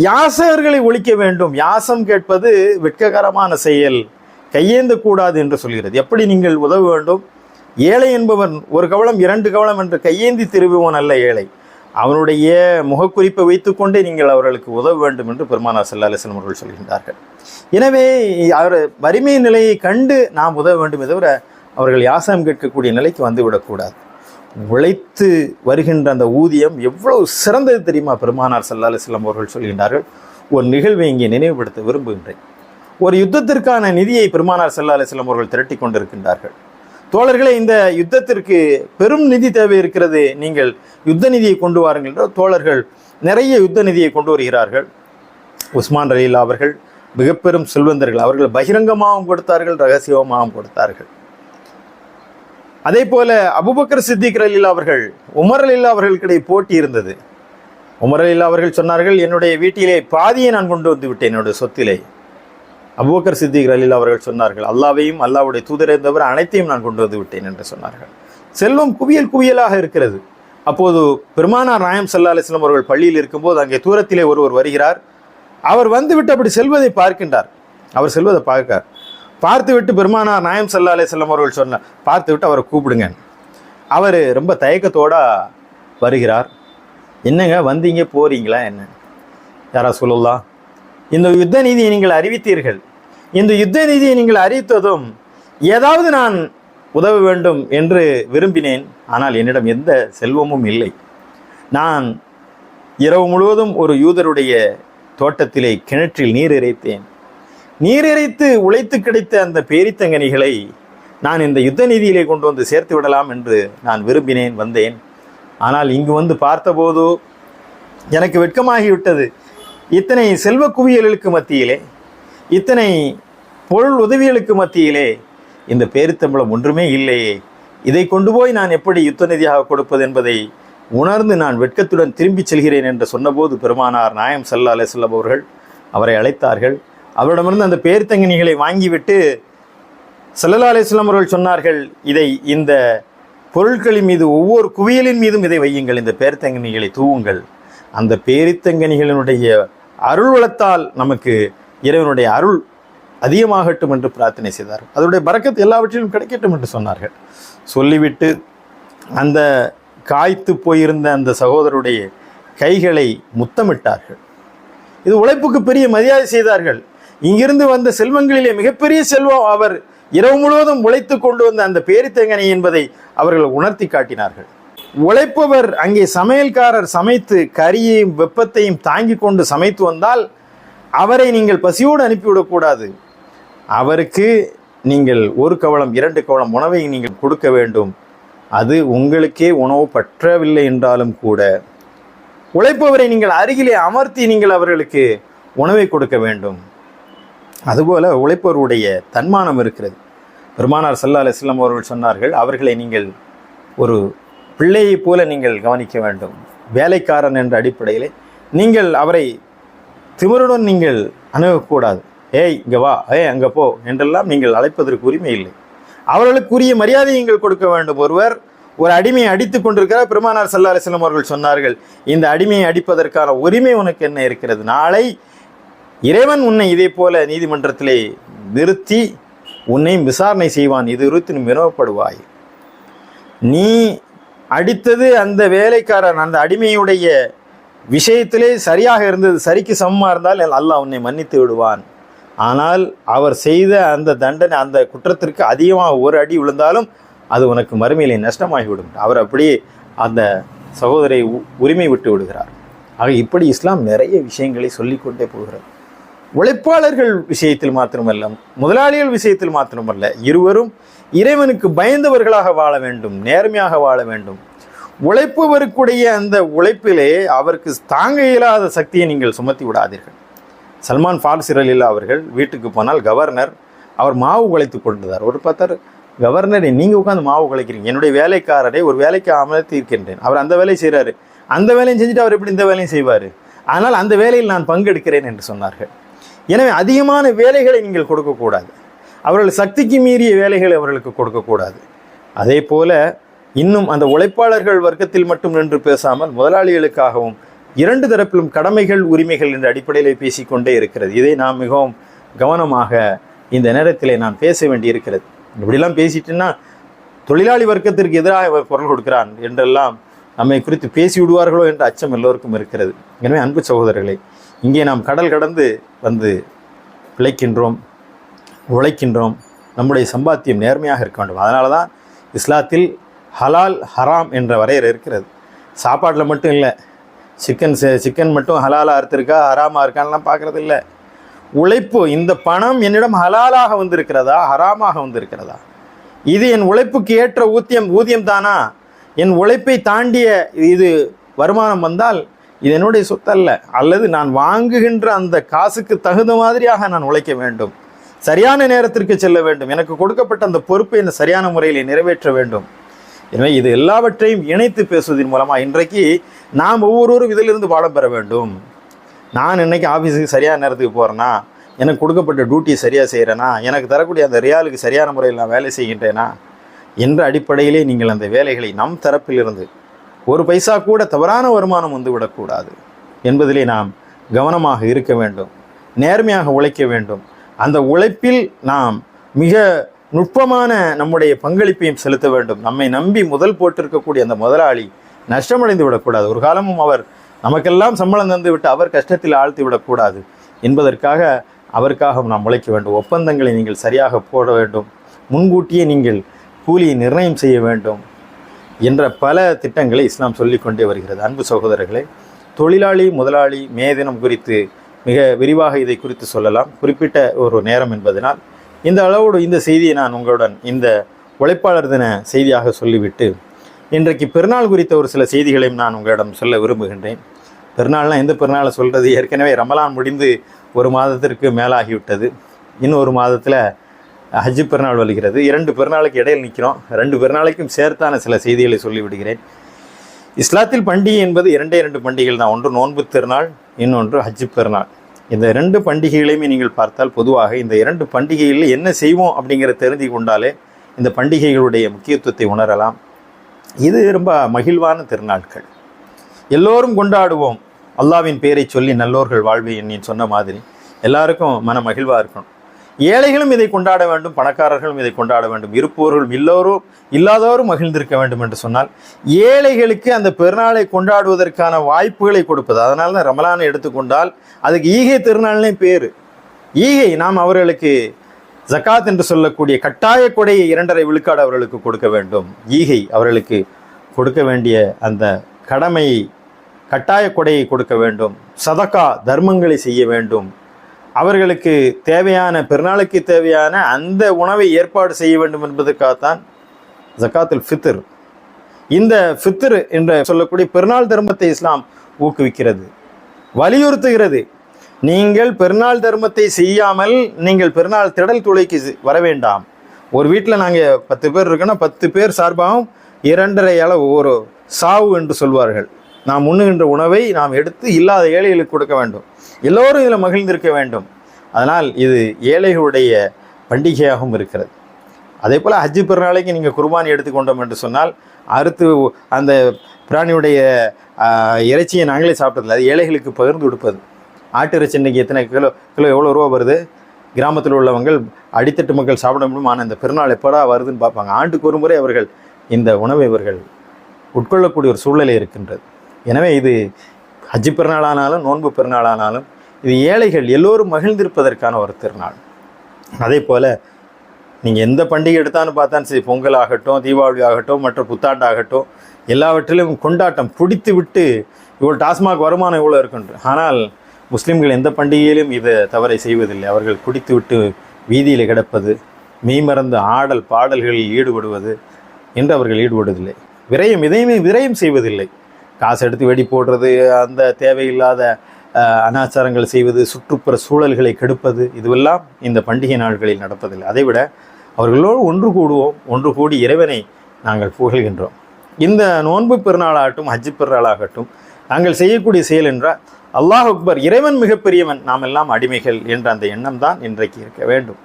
Speaker 1: யாசகர்களை ஒழிக்க வேண்டும். யாசம் கேட்பது வெட்ககரமான செயல். கையேந்த கூடாது என்று சொல்கிறது. எப்படி நீங்கள் உதவ வேண்டும்? ஏழை என்பவன் ஒரு கவலம் இரண்டு கவலம் என்று கையேந்தி திரும்புவன் அல்ல ஏழை. அவனுடைய முகக்குறிப்பை வைத்துக்கொண்டே நீங்கள் அவர்களுக்கு உதவ வேண்டும் என்று பெருமானார் சல்லா அலிஸ்லாம் அவர்கள் சொல்கின்றார்கள். எனவே அவர் வறுமை நிலையை கண்டு நாம் உதவ வேண்டுமே தவிர அவர்கள் யாசம் கேட்கக்கூடிய நிலைக்கு வந்துவிடக்கூடாது உழைத்து வருகின்ற அந்த ஊதியம் எவ்வளவு சிறந்தது தெரியுமா? பெருமானார் சல்லா அலிஸ்லாம் அவர்கள் சொல்கின்றார்கள். ஒரு நிகழ்வை இங்கே நினைவுபடுத்த விரும்புகின்றேன். ஒரு யுத்தத்திற்கான நிதியை பெருமானார் சல்லா அலிஸ்லாம் அவர்கள் திரட்டி கொண்டிருக்கின்றார்கள். தோழர்களே இந்த யுத்தத்திற்கு பெரும் நிதி தேவை இருக்கிறது. நீங்கள் யுத்த நிதியை கொண்டு வாருங்கள் தோழர்கள் நிறைய யுத்த நிதியை கொண்டு வருகிறார்கள். உஸ்மான் ரலீலா அவர்கள் மிகப்பெரும் செல்வந்தர்கள். அவர்கள் பகிரங்கமாகவும் கொடுத்தார்கள் ரகசியமாகவும் கொடுத்தார்கள். அதே போல அபுபக்கர் சித்திக் ரலீலா அவர்கள் உமர் அலில்லா அவர்களுக்கிடையே போட்டி இருந்தது. உமர் அலில்லா அவர்கள் சொன்னார்கள் என்னுடைய வீட்டிலே பாதியை நான் கொண்டு வந்து விட்டேன் என்னுடைய சொத்திலே. அபுபக்கர் சித்திக் அலில் அவர்கள் சொன்னார்கள் அல்லாவையும் அல்லாவுடைய தூதரை தவிர அனைத்தையும் நான் கொண்டு வந்து விட்டேன் என்று சொன்னார்கள். செல்வம் குவியல் குவியலாக இருக்கிறது. அப்போது பெருமானார் நாயம் சல்லா அலிஸ்லாம் அவர்கள் பள்ளியில் இருக்கும்போது அங்கே தூரத்திலே ஒருவர் வருகிறார். அவர் வந்துவிட்டு அப்படி செல்வதை பார்க்கின்றார். அவர் செல்வதை பார்க்கார் பார்த்து விட்டு பெருமானார் நாயம் சல்லா அலிஸ்லாம் அவர்கள் சொன்ன பார்த்து விட்டு அவரை கூப்பிடுங்க அவர் ரொம்ப தயக்கத்தோட வருகிறார். என்னங்க வந்தீங்க போறீங்களா என்ன? யாரா சொல்லலாம் இந்த யுத்த நீதியை நீங்கள் அறிவித்தீர்கள். இந்த யுத்த நீதியை நீங்கள் அறிவித்ததும் ஏதாவது நான் உதவ வேண்டும் என்று விரும்பினேன். ஆனால் என்னிடம் எந்த செல்வமும் இல்லை. நான் இரவு முழுவதும் ஒரு யூதருடைய தோட்டத்திலே கிணற்றில் நீர் இறைத்தேன். நீர் இறைத்து உழைத்து கிடைத்த அந்த பேரித்தங்கனிகளை நான் இந்த யுத்த நிதியிலே கொண்டு வந்து சேர்த்து விடலாம் என்று நான் விரும்பினேன் வந்தேன். ஆனால் இங்கு வந்து பார்த்தபோது எனக்கு வெட்கமாகிவிட்டது. இத்தனை செல்வ குவியலுக்கு மத்தியிலே இத்தனை பொருள் உதவிகளுக்கு மத்தியிலே இந்த பேரித்தம்பளம் ஒன்றுமே இல்லையே. இதை கொண்டு போய் நான் எப்படி யுத்த நிதியாக கொடுப்பது என்பதை உணர்ந்து நான் வெட்கத்துடன் திரும்பிச் செல்கிறேன் என்று சொன்னபோது பெருமானார் நாயம் சல்லா அலிஸ்லாம் அவர்கள் அவரை அழைத்தார்கள். அவரிடமிருந்து அந்த பேர்த்தங்கனிகளை வாங்கிவிட்டு சல்லல்லா அலிஸ்லாம் அவர்கள் சொன்னார்கள் இதை இந்த பொருட்களின் மீது ஒவ்வொரு குவியலின் மீதும் இதை வையுங்கள் இந்த பேர்த்தங்கனிகளை தூவுங்கள். அந்த பேரித்தங்கனிகளினுடைய அருள் வளத்தால் நமக்கு இறைவனுடைய அருள் அதிகமாகட்டும் என்று பிரார்த்தனை செய்தார் அதனுடைய பறக்கத்து எல்லாவற்றிலும் கிடைக்கட்டும் என்று சொன்னார்கள். சொல்லிவிட்டு அந்த காய்த்து போயிருந்த அந்த சகோதரருடைய கைகளை முத்தமிட்டார்கள். இது உழைப்புக்கு பெரிய மரியாதை செய்தார்கள். இங்கிருந்து வந்த செல்வங்களிலே மிகப்பெரிய செல்வம் அவர் இரவு முழுவதும் உழைத்து கொண்டு வந்த அந்த பேரித்தங்கனை என்பதை அவர்கள் உணர்த்தி காட்டினார்கள். உழைப்பவர் அங்கே சமையல்காரர் சமைத்து கரியையும் வெப்பத்தையும் தாங்கி கொண்டு சமைத்து வந்தால் அவரை நீங்கள் பசியோடு அனுப்பிவிடக்கூடாது. அவருக்கு நீங்கள் ஒரு கவளம் இரண்டு கவளம் உணவை நீங்கள் கொடுக்க வேண்டும். அது உங்களுக்கே உணவு பற்றவில்லை என்றாலும் கூட. உழைப்பவரை நீங்கள் அருகிலே அமர்த்தி நீங்கள் அவர்களுக்கு உணவை கொடுக்க வேண்டும். அதுபோல உழைப்பவருடைய தன்மானம் இருக்கிறது. பெருமானார் சல்லா அலிஸ்லாம் அவர்கள் சொன்னார்கள் அவர்களை நீங்கள் ஒரு பிள்ளையைப் போல நீங்கள் கவனிக்க வேண்டும். வேலைக்காரன் என்ற அடிப்படையில் நீங்கள் அவரை திமிருடன் நீங்கள் அணுகக்கூடாது. ஏய் இங்கே வா ஏய் அங்கே போ என்றெல்லாம் நீங்கள் அழைப்பதற்கு உரிமை இல்லை. அவர்களுக்குரிய மரியாதை நீங்கள் கொடுக்க வேண்டும். ஒருவர் ஒரு அடிமையை அடித்து கொண்டிருக்கிறார். பெருமானார் சல்லா அலிஸ்லாம் அவர்கள் சொன்னார்கள் இந்த அடிமையை அடிப்பதற்கான உரிமை உனக்கு என்ன இருக்கிறது? நாளை இறைவன் உன்னை இதே போல நீதிமன்றத்திலே நிறுத்தி உன்னையும் விசாரணை செய்வான். இது குறித்து நீ வினவப்படுவாய். நீ அடித்தது அந்த வேலைக்காரன் அந்த அடிமையுடைய விஷயத்திலே சரியாக இருந்தது. சரிக்கு சமமாக இருந்தால் அல்லாஹ் உன்னை மன்னித்து விடுவான். ஆனால் அவர் செய்த அந்த தண்டனை அந்த குற்றத்திற்கு அதிகமாக ஒரு அடி விழுந்தாலும் அது உனக்கு மறுமையிலே நஷ்டமாகிவிடும். அவர் அப்படியே அந்த சகோதரை உ- உரிமை விட்டு விடுகிறார். ஆக இப்படி இஸ்லாம் நிறைய விஷயங்களை சொல்லிக்கொண்டே போகிறது. உழைப்பாளர்கள் விஷயத்தில் மாத்திரமல்ல முதலாளிகள் விஷயத்தில் மாத்திரமல்ல இருவரும் இறைவனுக்கு பயந்தவர்களாக வாழ வேண்டும் நேர்மையாக வாழ வேண்டும். உழைப்பவருக்குடைய அந்த உழைப்பிலே அவருக்கு தாங்க இயலாத சக்தியை நீங்கள் சுமத்தி விடாதீர்கள். சல்மான் ஃபால்சிரலில் அவர்கள் வீட்டுக்கு போனால் கவர்னர் அவர் மாவு உழைத்து கொண்டிருந்தார். ஒரு பார்த்தார் கவர்னரை நீங்கள் உட்காந்து மாவு உழைக்கிறீங்க என்னுடைய வேலைக்காரரை ஒரு வேலைக்கு அமர்த்தி இருக்கின்றேன் அவர் அந்த வேலையை செய்கிறாரு அந்த வேலையும் செஞ்சுட்டு அவர் எப்படி இந்த வேலையும் செய்வார்? ஆனால் அந்த வேலையில் நான் பங்கெடுக்கிறேன் என்று சொன்னார்கள். எனவே அதிகமான வேலைகளை நீங்கள் கொடுக்கக்கூடாது. அவர்கள் சக்திக்கு மீறிய வேலைகளை அவர்களுக்கு கொடுக்கக்கூடாது. அதே போல இன்னும் அந்த உழைப்பாளர்கள் வர்க்கத்தில் மட்டும் நின்று பேசாமல் முதலாளிகளுக்காகவும் இரண்டு தரப்பிலும் கடமைகள் உரிமைகள் என்ற அடிப்படையில் பேசிக்கொண்டே இருக்கிறது. இதை நாம் மிகவும் கவனமாக இந்த நேரத்திலே நான் பேச வேண்டியிருக்கிறது. இப்படிலாம் பேசிட்டுன்னா தொழிலாளி வர்க்கத்திற்கு எதிராக அவர் குரல் கொடுக்கிறான் என்றெல்லாம் நம்மை குறித்து பேசி விடுவார்களோ என்ற அச்சம் எல்லோருக்கும் இருக்கிறது. எனவே அன்பு சகோதரர்களே இங்கே நாம் கடல் கடந்து வந்து பிழைக்கின்றோம் உழைக்கின்றோம். நம்முடைய சம்பாத்தியம் நேர்மையாக இருக்க வேண்டும். அதனால தான் இஸ்லாத்தில் ஹலால் ஹராம் என்ற வரையறை இருக்கிறது. சாப்பாட்டில் மட்டும் இல்லை. சிக்கன் சிக்கன் மட்டும் ஹலாலாக அறுத்துருக்கா ஹராமாக இருக்கான்லாம் பார்க்குறது இல்லை உழைப்பு இந்த பணம் என்னிடம் ஹலாலாக வந்திருக்கிறதா ஹராமாக வந்திருக்கிறதா? இது என் உழைப்புக்கு ஏற்ற ஊதியம் ஊதியம் தானா? என் உழைப்பை தாண்டிய இது வருமானம் வந்தால் இது என்னுடைய சொத்தல்ல. அல்லது நான் வாங்குகின்ற அந்த காசுக்கு தகுந்த மாதிரியாக நான் உழைக்க வேண்டும். சரியான நேரத்திற்கு செல்ல வேண்டும். எனக்கு கொடுக்கப்பட்ட அந்த பொறுப்பை இந்த சரியான முறையில் நிறைவேற்ற வேண்டும். எனவே இது எல்லாவற்றையும் இணைத்து பேசுவதன் மூலமாக இன்றைக்கு நாம் ஒவ்வொருவரும் இதிலிருந்து பாடம் பெற வேண்டும். நான் இன்றைக்கி ஆஃபீஸுக்கு சரியான நேரத்துக்கு போகிறேன்னா எனக்கு கொடுக்கப்பட்ட டியூட்டியை சரியாக செய்கிறேனா எனக்கு தரக்கூடிய அந்த ரியாலுக்கு சரியான முறையில் நான் வேலை செய்கின்றேனா? என்ற அடிப்படையிலே நீங்கள் அந்த வேலைகளை நம் தரப்பிலிருந்து ஒரு பைசா கூட தவறான வருமானம் வந்து விடக்கூடாது என்பதிலே நாம் கவனமாக இருக்க வேண்டும் நேர்மையாக உழைக்க வேண்டும். அந்த உழைப்பில் நாம் மிக நுட்பமான நம்முடைய பங்களிப்பையும் செலுத்த வேண்டும். நம்மை நம்பி முதல் போட்டிருக்கக்கூடிய அந்த முதலாளி நஷ்டமடைந்து விடக்கூடாது. ஒரு காலமும் அவர் நமக்கெல்லாம் சம்பளம் தந்து விட்டு அவர் கஷ்டத்தில் ஆழ்த்தி விடக்கூடாது என்பதற்காக அவருக்காக நாம் உழைக்க வேண்டும். ஒப்பந்தங்களை நீங்கள் சரியாக போட வேண்டும். முன்கூட்டியே நீங்கள் கூலியை நிர்ணயம் செய்ய வேண்டும். என்ற பல திட்டங்களை இஸ்லாம் சொல்லிக்கொண்டே வருகிறது. அன்பு சகோதரர்களே தொழிலாளி முதலாளி மே தினம் குறித்து மிக விரிவாக இதை குறித்து சொல்லலாம். குறிப்பிட்ட ஒரு நேரம் என்பதனால் இந்த அளவோடு இந்த செய்தியை நான் உங்களுடன் இந்த உழைப்பாளர் தின செய்தியாக சொல்லிவிட்டு இன்றைக்கு பெருநாள் குறித்த ஒரு சில செய்திகளையும் நான் உங்களிடம் சொல்ல விரும்புகின்றேன். பெருநாள்னால் எந்த பெருநாளை சொல்கிறது ஏற்கனவே ரமலான் முடிந்து ஒரு மாதத்திற்கு மேலாகிவிட்டது. இன்னும் ஒரு மாதத்தில் ஹஜ்ஜு பெருநாள் வருகிறது இரண்டு பெருநாளுக்கு இடையில் நிற்கிறோம். ரெண்டு பெருநாளைக்கும் சேர்த்தான சில செய்திகளை சொல்லிவிடுகிறேன். இஸ்லாத்தில் பண்டிகை என்பது இரண்டே இரண்டு பண்டிகைகள் தான். ஒன்று நோன்பு திருநாள் இன்னொன்று ஹஜ்ஜு பெருநாள். இந்த ரெண்டு பண்டிகைகளையுமே நீங்கள் பார்த்தால் பொதுவாக இந்த இரண்டு பண்டிகைகளில் என்ன செய்வோம் அப்படிங்கிறத தெரிந்து கொண்டாலே இந்த பண்டிகைகளுடைய முக்கியத்துவத்தை உணரலாம். இது ரொம்ப மகிழ்வான திருநாட்கள். எல்லோரும் கொண்டாடுவோம். அல்லாவின் பேரை சொல்லி நல்லோர்கள் வாழ்வை எண்ணின்னு சொன்ன மாதிரி. எல்லாருக்கும் மன மகிழ்வாக இருக்கணும். ஏழைகளும் இதை கொண்டாட வேண்டும் பணக்காரர்களும் இதை கொண்டாட வேண்டும். இருப்பவர்களும் இல்லோரும் இல்லாதவரும் மகிழ்ந்திருக்க வேண்டும் என்று சொன்னால் ஏழைகளுக்கு அந்த பெருநாளை கொண்டாடுவதற்கான வாய்ப்புகளை கொடுப்பது. அதனால தான் ரமலானை எடுத்துக்கொண்டால் அதுக்கு ஈகை திருநாள்னே பேர். ஈகை நாம் அவர்களுக்கு ஜக்காத் என்று சொல்லக்கூடிய கட்டாய கொடையை இரண்டரை விழுக்காடு அவர்களுக்கு கொடுக்க வேண்டும். ஈகை அவர்களுக்கு கொடுக்க வேண்டிய அந்த கடமையை கட்டாய கொடையை கொடுக்க வேண்டும். சதக்கா தர்மங்களை செய்ய வேண்டும். அவர்களுக்கு தேவையான பெருநாளுக்கு தேவையான அந்த உணவை ஏற்பாடு செய்ய வேண்டும் என்பதற்காகத்தான் ஜக்காத்துல் ஃபித்ர் இந்த ஃபித்ர் என்று சொல்லக்கூடிய பெருநாள் தர்மத்தை இஸ்லாம் ஊக்குவிக்கிறது வலியுறுத்துகிறது. நீங்கள் பெருநாள் தர்மத்தை செய்யாமல் நீங்கள் பெருநாள் திடல் துளைக்கு வர வேண்டாம். ஒரு வீட்டில் நாங்கள் பத்து பேர் இருக்கோன்னா பத்து பேர் சார்பாகவும் இரண்டரை அளவு ஒரு சாவு என்று சொல்வார்கள். நாம் உண்ணுகின்ற உணவை நாம் எடுத்து இல்லாத ஏழைகளுக்கு கொடுக்க வேண்டும். எல்லோரும் இதில் மகிழ்ந்திருக்க வேண்டும். அதனால் இது ஏழைகளுடைய பண்டிகையாகவும் இருக்கிறது. அதே போல் ஹஜ்ஜு பிறநாளைக்கு நீங்கள் குர்பானி எடுத்துக்கொண்டோம் என்று சொன்னால் அறுத்து அந்த பிராணியுடைய இறைச்சியை நாங்களே சாப்பிட்டதில்ல. அது ஏழைகளுக்கு பகிர்ந்து கொடுப்பது. ஆட்டு இறைச்சி இன்றைக்கி எத்தனை கிலோ கிலோ எவ்வளோ ரூபா வருது? கிராமத்தில் உள்ளவங்கள் அடித்தட்டு மக்கள் சாப்பிட முடியும்? ஆனால் இந்த பெருநாள் எப்படா வருதுன்னு பார்ப்பாங்க. ஆண்டுக்கு ஒரு முறை அவர்கள் இந்த உணவை இவர்கள் உட்கொள்ளக்கூடிய ஒரு சூழ்நிலை இருக்கின்றது. எனவே இது ஹஜ்ஜு பெருநாளானாலும் நோன்பு பெருநாளானாலும் இது ஏழைகள் எல்லோரும் மகிழ்ந்திருப்பதற்கான ஒரு திருநாள். அதே போல் நீங்கள் எந்த பண்டிகை எடுத்தாலும் பார்த்தாலும் சரி பொங்கல் ஆகட்டும் தீபாவளி ஆகட்டும் மற்ற புத்தாண்டாகட்டும் எல்லாவற்றிலும் கொண்டாட்டம் பிடித்து விட்டு இவ்வளோ டாஸ்மாக் வருமானம் இவ்வளோ இருக்குன்று ஆனால் முஸ்லீம்கள் எந்த பண்டிகையிலும் இதை தவறை செய்வதில்லை. அவர்கள் குடித்து விட்டு வீதியில் கிடப்பது மெய்மறந்து ஆடல் பாடல்களில் ஈடுபடுவது என்று அவர்கள் ஈடுபடுவதில்லை. விரயம் இதையுமே விரயம் செய்வதில்லை. காசு எடுத்து வெடி போடுறது அந்த தேவையில்லாத அனாச்சாரங்கள் செய்வது சுற்றுப்புற சூழல்களை கெடுப்பது இதுவெல்லாம் இந்த பண்டிகை நாட்களில் நடப்பதில்லை. அதைவிட அவர்களோடு ஒன்று கூடுவோம் ஒன்று கூடி இறைவனை நாங்கள் புகழ்கின்றோம். இந்த நோன்பு பெருநாளாகட்டும் ஹஜ்ஜு பெருநாளாகட்டும் நாங்கள் செய்யக்கூடிய செயல் என்றால் அல்லாஹ் அக்பர் இறைவன் மிகப்பெரியவன் நாம் எல்லாம் அடிமைகள் என்ற அந்த எண்ணம் தான் இன்றைக்கு இருக்க வேண்டும்.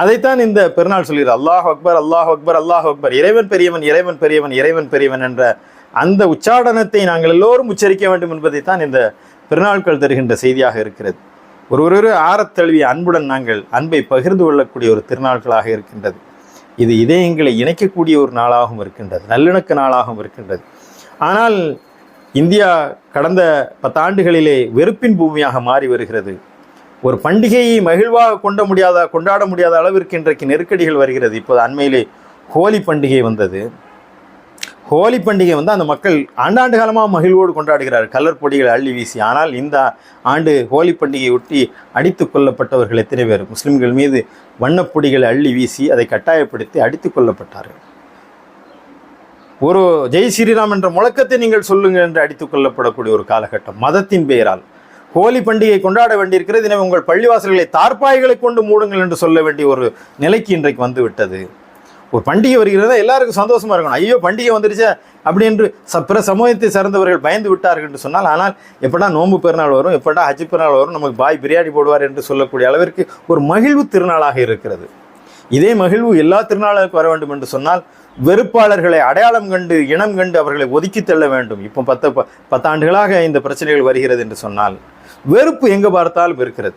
Speaker 1: அதைத்தான் இந்த பெருநாள் சொல்கிறார் அல்லாஹ் அக்பர் அல்லாஹ் அக்பர் அல்லாஹ் அக்பர் இறைவன் பெரியவன் இறைவன் பெரியவன் இறைவன் பெரியவன் என்ற அந்த உச்சாடனத்தை நாங்கள் எல்லோரும் உச்சரிக்க வேண்டும் என்பதைத்தான் இந்த பெருநாட்கள் தருகின்ற செய்தியாக இருக்கிறது. ஒரு ஒரு ஆறத் தழுவிய அன்புடன் நாங்கள் அன்பை பகிர்ந்து கொள்ளக்கூடிய ஒரு திருநாட்களாக இருக்கின்றது. இது இதயங்களை இணைக்கக்கூடிய ஒரு நாளாகவும் இருக்கின்றது நல்லிணக்க நாளாகவும் இருக்கின்றது. ஆனால் இந்தியா கடந்த பத்தாண்டுகளிலே வெறுப்பின் பூமியாக மாறி வருகிறது. ஒரு பண்டிகையை மகிழ்வாக கொண்ட முடியாத கொண்டாட முடியாத அளவிற்கு இன்றைக்கு நெருக்கடிகள் வருகிறது. இப்போது அண்மையிலே ஹோலி பண்டிகை வந்தது. ஹோலி பண்டிகை வந்து அந்த மக்கள் ஆண்டாண்டு காலமாக மகிழ்வோடு கொண்டாடுகிறார். கலர் பொடிகளை அள்ளி வீசி ஆனால் இந்த ஆண்டு ஹோலி பண்டிகையை ஒட்டி அடித்து கொல்லப்பட்டவர்கள் எத்தனை பேர்? முஸ்லிம்கள் மீது வண்ணப்பொடிகளை அள்ளி வீசி அதை கட்டாயப்படுத்தி அடித்து கொல்லப்பட்டார்கள். ஒரு ஜெய் ஸ்ரீராம் என்ற முழக்கத்தை நீங்கள் சொல்லுங்கள் என்று அடித்துக் கொள்ளப்படக்கூடிய ஒரு காலகட்டம். மதத்தின் பெயரால். ஹோலி பண்டிகை கொண்டாட வேண்டியிருக்கிறது. எனவே உங்கள் பள்ளிவாசல்களை தார்ப்பாய்களை கொண்டு மூடுங்கள் என்று சொல்ல வேண்டிய ஒரு நிலைக்கு இன்றைக்கு வந்துவிட்டது. ஒரு பண்டிகை வருகிறதா எல்லாருக்கும் சந்தோஷமா இருக்கணும். ஐயோ பண்டிகை வந்துருச்சு அப்படி என்று பிற சமூகத்தை சார்ந்தவர்கள் பயந்து விட்டார்கள் என்று சொன்னால் ஆனால் எப்படா நோன்பு பெருநாள் வரும் எப்படா ஹஜ் பெருநாள் வரும் நமக்கு பாய் பிரியாணி போடுவார் என்று சொல்லக்கூடிய அளவிற்கு ஒரு மகிழ்வு திருநாளாக இருக்கிறது. இதே மகிழ்வு எல்லா திருநாளுக்கும் வர வேண்டும் என்று சொன்னால் வெறுப்பாளர்களை அடையாளம் கண்டு இனம் கண்டு அவர்களை ஒதுக்கி தள்ள வேண்டும். இப்போ பத்து ப- பத்தாண்டுகளாக இந்த பிரச்சனைகள் வருகிறது என்று சொன்னால் வெறுப்பு எங்கே பார்த்தாலும் இருக்கிறது.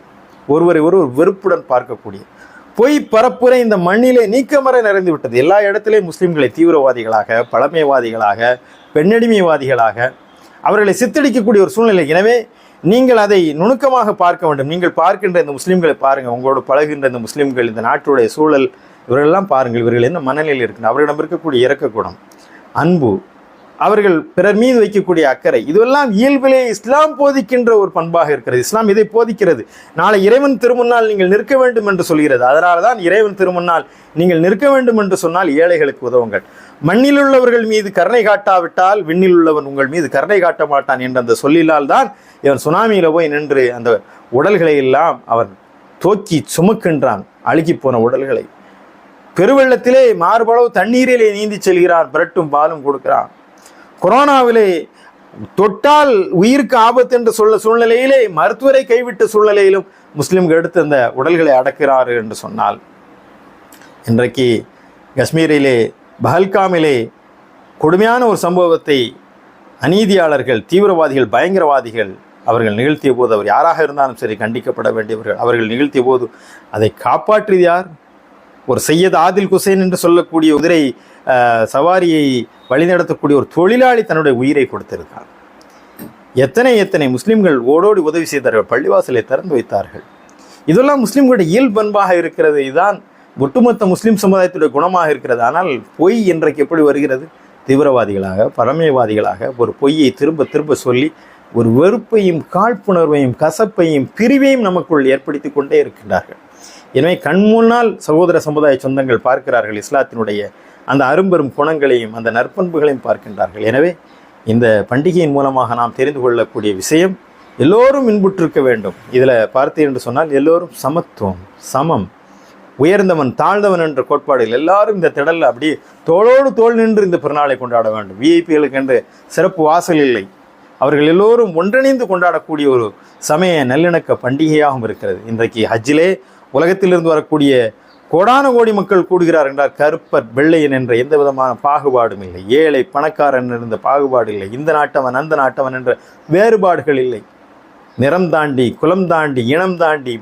Speaker 1: ஒருவரை ஒருவர் வெறுப்புடன் பார்க்கக்கூடிய பொய் பரப்புரை இந்த மண்ணிலே நீக்கமர நிறைந்து விட்டது. எல்லா இடத்திலேயும் முஸ்லிம்களை தீவிரவாதிகளாக பழமைவாதிகளாக பெண்ணடிமைவாதிகளாக அவர்களை சித்தடிக்கக்கூடிய ஒரு சூழ்நிலை. எனவே நீங்கள் அதை நுணுக்கமாக பார்க்க வேண்டும். நீங்கள் பார்க்கின்ற இந்த முஸ்லீம்களை பாருங்கள் உங்களோடு பழகுகின்ற இந்த முஸ்லீம்கள் இந்த நாட்டுடைய சூழல் இவர்களெல்லாம் பாருங்கள். இவர்கள் என்ன மனநிலையில் இருக்கின்றன? அவர்களிடம் இருக்கக்கூடிய இறக்கக்கூடம் அன்பு அவர்கள் பிறர் மீது வைக்கக்கூடிய அக்கறை. இதுவெல்லாம் இயல்பிலே இஸ்லாம் போதிக்கின்ற ஒரு பண்பாக இருக்கிறது. இஸ்லாம் இதை போதிக்கிறது. நாளை இறைவன் திருமுன்னால் நீங்கள் நிற்க வேண்டும் என்று சொல்கிறது. அதனால தான் இறைவன் திருமுன்னால் நீங்கள் நிற்க வேண்டும் என்று சொன்னால் ஏழைகளுக்கு உதவுங்கள். மண்ணில் உள்ளவர்கள் மீது கருணை காட்டாவிட்டால் விண்ணில் உள்ளவன் உங்கள் மீது கருணை காட்ட மாட்டான் என்ற அந்த சொல்லிலால் தான் இவன் சுனாமியில் போய் நின்று அந்த உடல்களை எல்லாம் அவன் தோக்கி சுமக்கின்றான். அழுகி போன உடல்களை. பெருவெள்ளத்திலே மார்பளவு தண்ணீரிலே நீந்தி செல்கிறான். பிரட்டும் பாலும் கொடுக்கிறான். கொரோனாவிலே தொட்டால் உயிருக்கு ஆபத்து என்று சொல்ல சூழ்நிலையிலே மருத்துவரை கைவிட்ட சூழ்நிலையிலும் முஸ்லிம்கள் எடுத்து அந்த உடல்களை அடக்கிறார் என்று சொன்னால் இன்றைக்கு காஷ்மீரிலே பஹல்காமிலே கொடுமையான ஒரு சம்பவத்தை அநீதியாளர்கள் தீவிரவாதிகள் பயங்கரவாதிகள் அவர்கள் நிகழ்த்திய போது அவர் யாராக இருந்தாலும் சரி கண்டிக்கப்பட வேண்டியவர்கள் அவர்கள் நிகழ்த்திய போது அதை காப்பாற்றியது யார்? ஒரு சையத் ஆதில் குசைன் என்று சொல்லக்கூடிய குதிரை சவாரியை வழிநடத்தக்கூடிய ஒரு தொழிலாளி தன்னுடைய உயிரை கொடுத்திருக்கான் எத்தனை எத்தனை முஸ்லிம்கள் ஓடோடி உதவி செய்தார்கள் பள்ளிவாசலை திறந்து வைத்தார்கள். இதெல்லாம் முஸ்லிம்களுடைய இயல்பண்பாக இருக்கிறது இதுதான் ஒட்டுமொத்த முஸ்லீம் சமுதாயத்துடைய குணமாக இருக்கிறது. ஆனால் பொய் இன்றைக்கு எப்படி வருகிறது? தீவிரவாதிகளாக பழமைவாதிகளாக ஒரு பொய்யை திரும்ப திரும்ப சொல்லி ஒரு வெறுப்பையும் காழ்ப்புணர்வையும் கசப்பையும் பிரிவையும் நமக்குள் ஏற்படுத்தி கொண்டே இருக்கின்றார்கள். எனவே கண் முன்னால் சகோதர சமுதாய சொந்தங்கள் பார்க்கிறார்கள் இஸ்லாத்தினுடைய அந்த அரும்பெரும் குணங்களையும் அந்த நற்பண்புகளையும் பார்க்கின்றார்கள். எனவே இந்த பண்டிகையின் மூலமாக நாம் தெரிந்து கொள்ளக்கூடிய விஷயம் எல்லோரும் இன்புற்றிருக்க வேண்டும். இதில் பார்த்தீர்கள் என்று சொன்னால் எல்லோரும் சமத்துவம் சமம் உயர்ந்தவன் தாழ்ந்தவன் என்ற கோட்பாடுகள் எல்லாரும் இந்த திடலில் அப்படியே தோளோடு தோள் நின்று இந்த பிறநாளை கொண்டாட வேண்டும். விஐபிகளுக்கு என்று சிறப்பு வாசல் இல்லை. அவர்கள் எல்லோரும் ஒன்றிணைந்து கொண்டாடக்கூடிய ஒரு சமய நல்லிணக்க பண்டிகையாகவும் இருக்கிறது. இன்றைக்கு ஹஜ்ஜிலே உலகத்திலிருந்து வரக்கூடிய கோடான கோடி மக்கள் கூடுகிறார் என்றால் கருப்பர் வெள்ளையன் என்ற எந்த விதமான பாகுபாடும் இல்லை. ஏழை பணக்காரன் இருந்த பாகுபாடு இல்லை. இந்த நாட்டவன் அந்த நாட்டவன் என்ற வேறுபாடுகள் இல்லை. நிறம் தாண்டி குலம் தாண்டி இனம் தாண்டி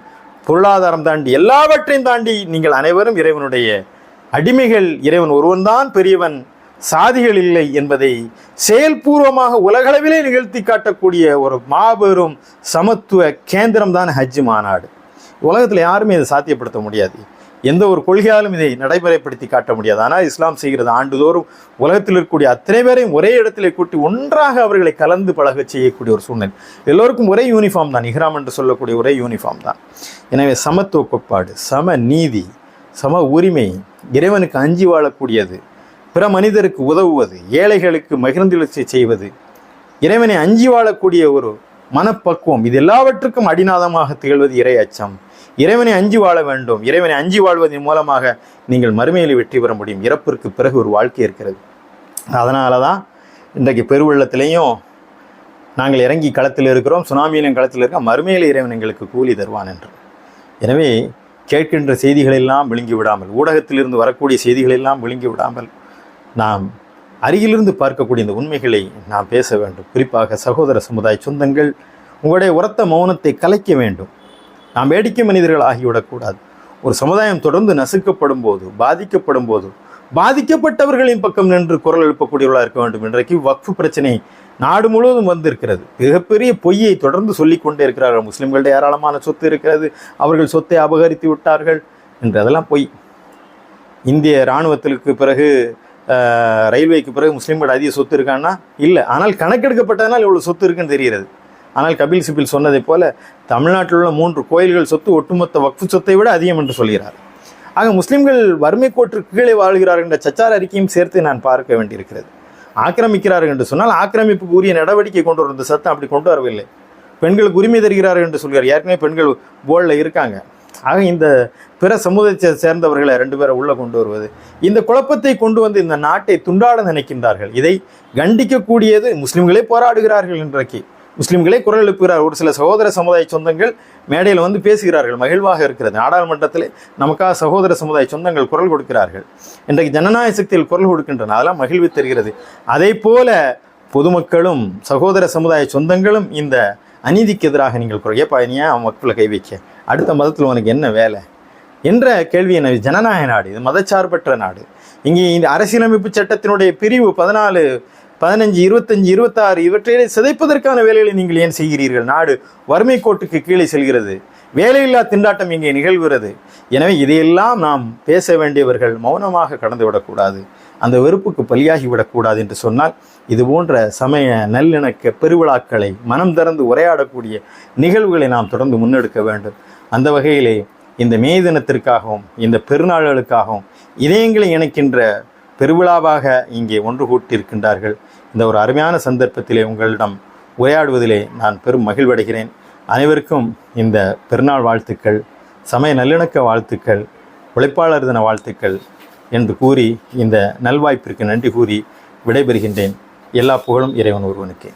Speaker 1: பொருளாதாரம் தாண்டி எல்லாவற்றையும் தாண்டி நீங்கள் அனைவரும் இறைவனுடைய அடிமைகள். இறைவன் ஒருவன்தான் பெரியவன் சாதிகள் இல்லை என்பதை செயல்பூர்வமாக உலகளவிலே நிகழ்த்தி காட்டக்கூடிய ஒரு மாபெரும் சமத்துவ கேந்திரம் தான் ஹஜ் மாநாடு. உலகத்தில் யாருமே இதை சாத்தியப்படுத்த முடியாது. எந்த ஒரு கொள்கையாலும் இதை நடைமுறைப்படுத்தி காட்ட முடியாது. ஆனால் இஸ்லாம் செய்கிறது ஆண்டுதோறும் உலகத்தில் இருக்கக்கூடிய அத்தனை பேரையும் ஒரே இடத்திலே கூட்டி ஒன்றாக அவர்களை கலந்து பழக செய்யக்கூடிய ஒரு சூழ்நிலை. எல்லோருக்கும் ஒரே யூனிஃபார்ம் தான். இஹ்ராம் என்று சொல்லக்கூடிய ஒரே யூனிஃபார்ம் தான். எனவே சமத்துவ கோட்பாடு சம நீதி சம உரிமை இறைவனுக்கு அஞ்சி வாழக்கூடியது பிற மனிதருக்கு உதவுவது ஏழைகளுக்கு மகிழ்ந்தெழுச்சி செய்வது இறைவனை அஞ்சி வாழக்கூடிய ஒரு மனப்பக்குவம் இது எல்லாவற்றுக்கும் அடிநாதமாக திகழ்வது இறை அச்சம். இறைவனை அஞ்சி வாழ வேண்டும். இறைவனை அஞ்சி வாழ்வதன் மூலமாக நீங்கள் மறுமையில் வெற்றி பெற முடியும். இறப்பிற்கு பிறகு ஒரு வாழ்க்கை இருக்கிறது. அதனால தான் இன்றைக்கு பெருவெள்ளத்திலையும் நாங்கள் இறங்கி களத்தில் இருக்கிறோம். சுனாமியிலும் களத்தில் இருக்கோம். மறுமையில் இறைவன் எங்களுக்கு கூலி தருவான் என்று. எனவே கேட்கின்ற செய்திகளெல்லாம் விழுங்கி விடாமல் ஊடகத்திலிருந்து வரக்கூடிய செய்திகளெல்லாம் விழுங்கி விடாமல் நாம் அருகிலிருந்து பார்க்கக்கூடிய இந்த உண்மைகளை நாம் பேச வேண்டும். குறிப்பாக சகோதர சமுதாய சொந்தங்கள் உங்களுடைய உரத்த மௌனத்தை கலைக்க வேண்டும். நாம் வேடிக்கை மனிதர்கள் ஆகிவிடக்கூடாது ஒரு சமுதாயம் தொடர்ந்து நசுக்கப்படும் போது பாதிக்கப்படும் போது பாதிக்கப்பட்டவர்களின் பக்கம் நின்று குரல் எழுப்பக்கூடியவர்களாக இருக்க வேண்டும். இன்றைக்கு வக்ஃபு பிரச்சனை நாடு முழுவதும் வந்திருக்கிறது. மிகப்பெரிய பொய்யை தொடர்ந்து சொல்லிக்கொண்டே இருக்கிறார்கள். முஸ்லிம்களுடைய ஏராளமான சொத்து இருக்கிறது. அவர்கள் சொத்தை அபகரித்து விட்டார்கள் என்று அதெல்லாம் பொய். இந்திய இராணுவத்திற்கு பிறகு ரயில்வேக்கு பிறகு முஸ்லீம்கள் அதிக சொத்து இருக்கான்னா? இல்லை. ஆனால் கணக்கெடுக்கப்பட்டதனால் இவ்வளோ சொத்து இருக்குன்னு தெரிகிறது. ஆனால் கபில் சிபில் சொன்னதைப் போல தமிழ்நாட்டில் உள்ள மூன்று கோயில்கள் சொத்து ஒட்டுமொத்த வக்ஃபு சொத்தை விட அதிகம் என்று சொல்கிறார். ஆக முஸ்லிம்கள் வறுமை கோட்டிற்கு கீழே வாழ்கிறார்கள் என்ற சச்சார் அறிக்கையும் சேர்த்து நான் பார்க்க வேண்டியிருக்கிறது. ஆக்கிரமிக்கிறார்கள் என்று சொன்னால் ஆக்கிரமிப்புக்கு உரிய நடவடிக்கை கொண்டு வரும் சத்தம் அப்படி கொண்டு வரவில்லை. பெண்களுக்கு உரிமை தருகிறார்கள் என்று சொல்கிறார். ஏற்கனவே பெண்கள் போர்டில் இருக்காங்க. ஆக இந்த பிற சமூகத்தை சேர்ந்தவர்களை ரெண்டு பேரை உள்ளே கொண்டு வருவது இந்த குழப்பத்தை கொண்டு வந்து இந்த நாட்டை துண்டாட நினைக்கின்றார்கள். இதை கண்டிக்கக்கூடியது முஸ்லிம்களே போராடுகிறார்கள் இன்றைக்கு முஸ்லிம்களே குரல் எழுப்புகிறார். ஒரு சில சகோதர சமுதாய சொந்தங்கள் மேடையில் வந்து பேசுகிறார்கள். மகிழ்வாக இருக்கிறது. நாடாளுமன்றத்தில் நமக்காக சகோதர சமுதாய சொந்தங்கள் குரல் கொடுக்கிறார்கள். இன்றைக்கு ஜனநாயக சக்தியில் குரல் கொடுக்கின்றன. அதெல்லாம் மகிழ்வு தருகிறது. அதே போல பொதுமக்களும் சகோதர சமுதாய சொந்தங்களும் இந்த அநீதிக்கு எதிராக நீங்கள் குரல் ஏப்பா அவன் மக்களை கை வைக்க? அடுத்த மதத்தில் உனக்கு என்ன வேலை? என்ற கேள்வி என்ன ஜனநாயக நாடு. இது மதச்சார்பற்ற நாடு. இங்கே இந்த அரசியலமைப்பு சட்டத்தினுடைய பிரிவு பதினாலு பதினஞ்சு இருபத்தஞ்சு இருபத்தாறு இவற்றை சிதைப்பதற்கான வேலைகளை நீங்கள் ஏன் செய்கிறீர்கள்? நாடு வறுமை கோட்டுக்கு கீழே செல்கிறது. வேலையில்லா திண்டாட்டம் இங்கே நிகழ்கிறது. எனவே இதையெல்லாம் நாம் பேச வேண்டியவர்கள் மௌனமாக கடந்து விடக்கூடாது. அந்த வெறுப்புக்கு பலியாகி விடக்கூடாது என்று சொன்னால் இது போன்ற சமய நல்லிணக்க பெருவிழாக்களை மனம் திறந்து உரையாடக்கூடிய நிகழ்வுகளை நாம் தொடர்ந்து முன்னெடுக்க வேண்டும். அந்த வகையிலே இந்த மே தினத்திற்காகவும் இந்த பெருநாள்களுக்காகவும் இதயங்களை இணைக்கின்ற பெருவிழாவாக இங்கே ஒன்று கூட்டியிருக்கின்றார்கள். இந்த ஒரு அருமையான சந்தர்ப்பத்திலே உங்களிடம் உரையாடுவதிலே நான் பெரும் மகிழ்வடைகிறேன். அனைவருக்கும் இந்த பெருநாள் வாழ்த்துக்கள் சமய நல்லிணக்க வாழ்த்துக்கள் உழைப்பாளர் தின வாழ்த்துக்கள் என்று கூறி இந்த நல்வாய்ப்பிற்கு நன்றி கூறி விடைபெறுகின்றேன். எல்லா புகழும் இறைவன் ஒருவனுக்கே.